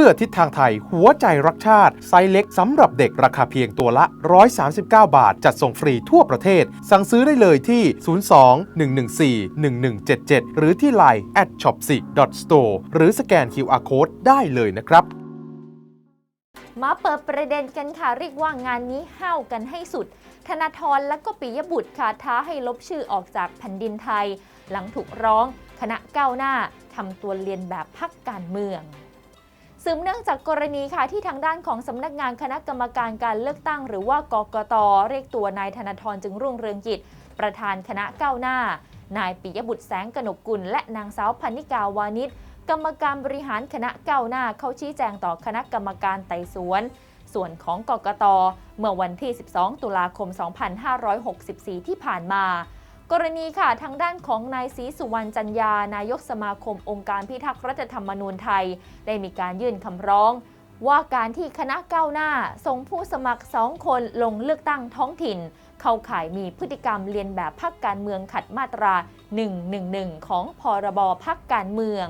สื้อทิศทางไทย หัวใจรักชาติ ไซส์เล็กสำหรับเด็กราคาเพียงตัวละ 139 บาท จัดส่งฟรีทั่วประเทศ สั่งซื้อได้เลยที่ 02 114 1177 หรือที่ Line at shop store หรือสแกน QR Code ได้เลยนะครับมาเปิดประเด็นกันค่ะ เรียกว่างานนี้ห้าวกันให้สุด ธนาธรและก็ปิยบุตรค่ะท้าให้ลบชื่อออกจากแผ่นดินไทย หลังถูกร้อง คณะก้าวหน้าทำตัวเรียนแบบพักการเมือง สืบเนื่องจากกรณีค่ะที่ทางด้านของสำนักงานคณะกรรมการการเลือกตั้ง หรือว่ากกตเรียกตัวนายธนาธรจึงรุ่งเรืองกิจ ประธานคณะก้าวหน้า นายปิยบุตรแสงกนกกุล และนางสาวพันนิกาวานิชกรรมการบริหารคณะก้าวหน้าเข้าชี้แจงต่อคณะกรรมการไต่สวน ส่วนของกกตเมื่อวันที่ 12 ตุลาคม 2564 ที่ผ่านมา กรณีค่ะทางด้านของนายศรีสุวรรณจันยานายกสมาคมองค์การพิทักษ์รัฐธรรมนูญไทย ได้มีการยื่นคำร้อง ว่าการที่คณะก้าวหน้าส่งผู้สมัครสองคนลงเลือกตั้งท้องถิ่น เข้าข่ายมีพฤติกรรมเลียนแบบพักการเมืองขัดมาตรา 111 ของพรบพักการเมือง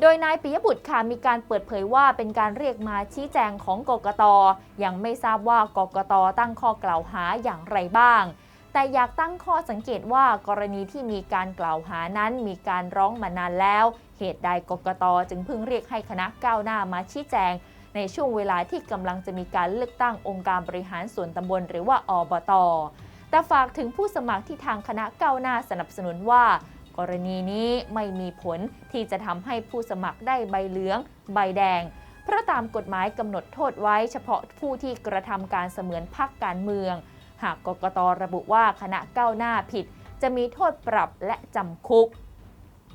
โดยนายปิยบุตรค่ะมีการเปิดเผยว่าเป็นการเรียกมาชี้แจงของกกตยังไม่ทราบว่ากกตตั้งข้อกล่าวหาอย่างไรบ้าง แต่อยากตั้งข้อสังเกตว่ากรณีที่มีการกล่าวหานั้นมีการร้องมานานแล้ว เหตุใดกกตจึงเพิ่งเรียกให้คณะก้าวหน้ามาชี้แจง ในช่วงเวลาที่กำลังจะมีการเลือกตั้งองค์การบริหารส่วนตำบลหรือว่าอบตแต่ฝากถึงผู้สมัครที่ทางคณะก้าวหน้าสนับสนุนว่า กรณีนี้ไม่มีผลที่จะทำให้ผู้สมัครได้ใบเหลือง ใบแดง เพราะตามกฎหมายกำหนดโทษไว้เฉพาะผู้ที่กระทำการเสมือนพักการเมือง หากกกตระบุว่าคณะก้าวหน้าผิด จะมีโทษปรับและจำคุก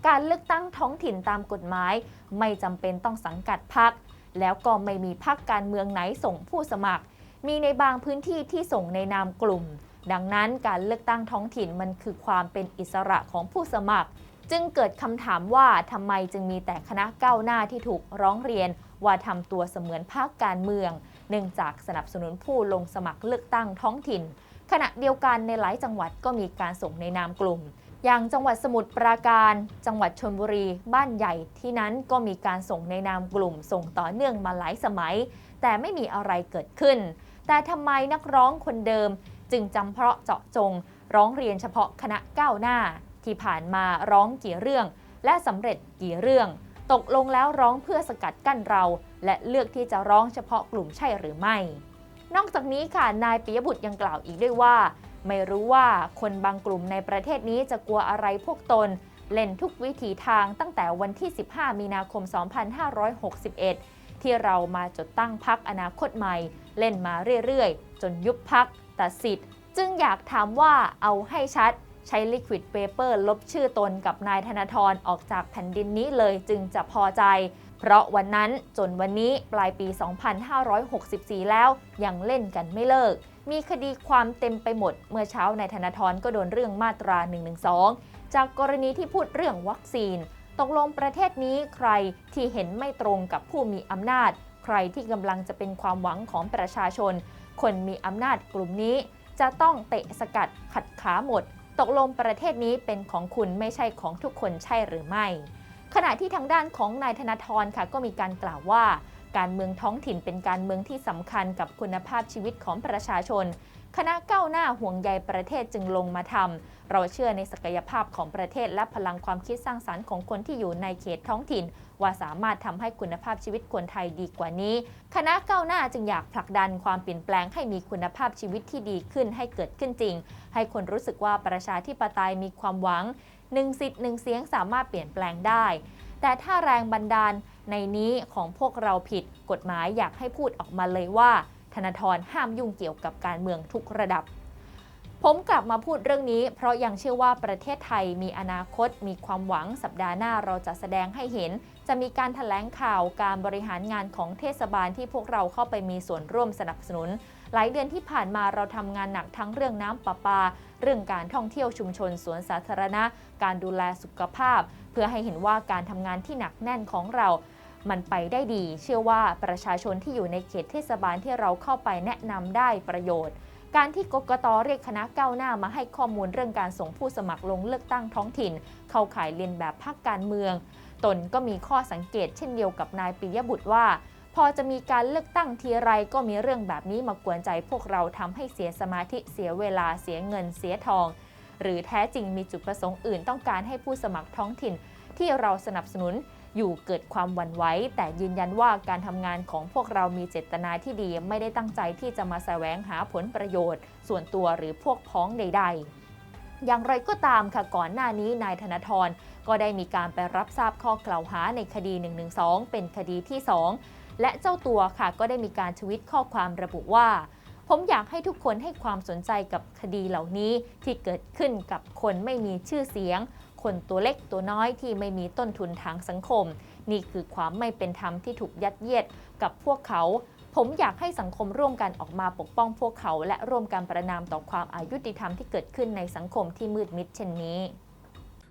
การเลือกตั้งท้องถิ่นตามกฎหมาย ไม่จำเป็นต้องสังกัดพักแล้วก็ไม่มีพักการเมืองไหนส่งผู้สมัคร มีในบางพื้นที่ที่ส่งในนามกลุ่ม ดังนั้นการเลือกตั้งท้องถิ่นมันคือความเป็นอิสระของผู้สมัคร จึงเกิดคำถามว่าทำไมจึงมีแต่คณะก้าวหน้าที่ถูกร้องเรียน ว่าทำตัวเสมือนพรรคการเมือง เนื่องจากสนับสนุนผู้ลงสมัครเลือกตั้งท้องถิ่น ขณะเดียวกันในหลายจังหวัดก็มีการส่งในนามกลุ่ม อย่างจังหวัดสมุทรปราการ จังหวัดชลบุรี บ้านใหญ่ที่นั้นก็มีการส่งในนามกลุ่ม ส่งต่อเนื่องมาหลายสมัย แต่ไม่มีอะไรเกิดขึ้น แต่ทำไมนักร้องคนเดิม จึงจำเพาะเจาะจง ร้องเรียนเฉพาะคณะก้าวหน้า ที่ผ่านมาร้องกี่เรื่อง และสำเร็จกี่เรื่อง ตกลงแล้วร้องเพื่อสกัดกั้นเรา และเลือกที่จะร้องเฉพาะกลุ่มใช่หรือไม่ นอกจากนี้ค่ะนายปิยบุตรยังกล่าวอีกด้วยว่า ไม่รู้ว่าคนบางกลุ่มในประเทศนี้จะกลัวอะไรพวกตน เล่นทุกวิถีทางตั้งแต่วันที่ 15 มีนาคม 2561 ที่เรามาจดตั้งพักอนาคตใหม่ เล่นมาเรื่อยๆ จนยุบพักตัดสิทธิ์ จึงอยากถามว่าเอาให้ชัด ใช้ Liquid Paper ลบชื่อตนกับนายธนาธรออกจากแผ่นดินนี้เลยจึงจะพอใจ เพราะวันนั้นจนวันนี้ปลายปี 2564 แล้วยังเล่นกันไม่เลิก มีคดีความเต็มไปหมด เมื่อเช้านายธนาธรก็โดนเรื่องมาตรา 112 จากกรณีที่พูดเรื่องวัคซีน ตกลงประเทศนี้ใครที่เห็นไม่ตรงกับผู้มีอำนาจ ใครที่กำลังจะเป็นความหวังของประชาชน คนมีอำนาจกลุ่มนี้จะต้องเตะสกัดขัดขาหมด ตกลงประเทศนี้เป็นของคุณไม่ใช่ของทุกคนใช่หรือไม่ ขณะที่ทางด้านของนายธนาธรค่ะก็มีการกล่าวว่า การเมืองท้องถิ่นเป็นการเมืองที่สำคัญกับคุณภาพชีวิตของประชาชน คณะก้าวหน้าห่วงใยประเทศจึงลงมาทำเราเชื่อในศักยภาพของประเทศและพลังความคิดสร้างสรรค์ของคนที่อยู่ในเขตท้องถิ่น ว่าสามารถทำให้คุณภาพชีวิตคนไทยดีกว่านี้ คณะก้าวหน้าจึงอยากผลักดันความเปลี่ยนแปลงให้มีคุณภาพชีวิตที่ดีขึ้นให้เกิดขึ้นจริง ให้คนรู้สึกว่าประชาธิปไตยมีความหวังหนึ่งสิทธิ์หนึ่งเสียงสามารถเปลี่ยนแปลงได้ แต่ถ้าแรงบันดาลในนี้ของพวกเราผิดกฎหมายอยากให้พูดออกมาเลยว่า ธนาธรห้ามยุ่งเกี่ยวกับการเมืองทุกระดับ ผมกลับมาพูดเรื่องนี้ เพราะยังเชื่อว่าประเทศไทยมีอนาคต มีความหวังสัปดาห์หน้าเราจะแสดงให้เห็น จะมีการถแถลงข่าวการบริหารงานของเทศบาลที่พวกเราเข้าไปมีส่วนร่วมสนับสนุน หลายเดือนที่ผ่านมาเราทำงานหนักทั้งเรื่องน้ำประปา เรื่องการท่องเที่ยวชุมชนสวนสาธารณะ การดูแลสุขภาพ เพื่อให้เห็นว่าการทำงานที่หนักแน่นของเรามันไปได้ดี เชื่อว่าประชาชนที่อยู่ในเขตเทศบาลที่เราเข้าไปแนะนำได้ประโยชน์ การที่กกตเรียกคณะก้าวหน้ามาให้ข้อมูลเรื่องการส่งผู้สมัครลงเลือกตั้งท้องถิ่น เข้าข่ายเลียนแบบพรรคการเมือง ตนก็มีข้อสังเกตเช่นเดียวกับนายปิยบุตรว่า พอจะมีการเลือกตั้งทีไรก็มีเรื่องแบบนี้มากวนใจพวกเราทำให้เสียสมาธิเสียเวลาเสียเงินเสียทอง หรือแท้จริงมีจุดประสงค์อื่นต้องการให้ผู้สมัครท้องถิ่น ที่เราสนับสนุนอยู่เกิดความหวั่นไหวแต่ยืนยันว่าการทำงานของพวกเรามีเจตนาที่ดีไม่ได้ตั้งใจที่จะมาแสวงหาผลประโยชน์ ส่วนตัวหรือพวกพ้องใด ๆอย่างไรก็ตามค่ะก่อนหน้านี้นายธนาธรก็ได้มีการไปรับทราบข้อกล่าวหาในคดี 112 เป็นคดีที่ 2 และเจ้าตัวค่ะก็ได้มีการทวิตข้อความระบุว่า ผมอยากให้ทุกคนให้ความสนใจกับคดีเหล่านี้ที่เกิดขึ้นกับคนไม่มีชื่อเสียง คนตัวเล็กตัวน้อยที่ไม่มีต้นทุนทางสังคม นี่คือความไม่เป็นธรรมที่ถูกยัดเยียดกับพวกเขาผมอยากให้สังคมร่วมกันออกมาปกป้องพวกเขา และร่วมกันประนามต่อความอายุติธรรมที่เกิดขึ้นในสังคมที่มืดมิดเช่นนี้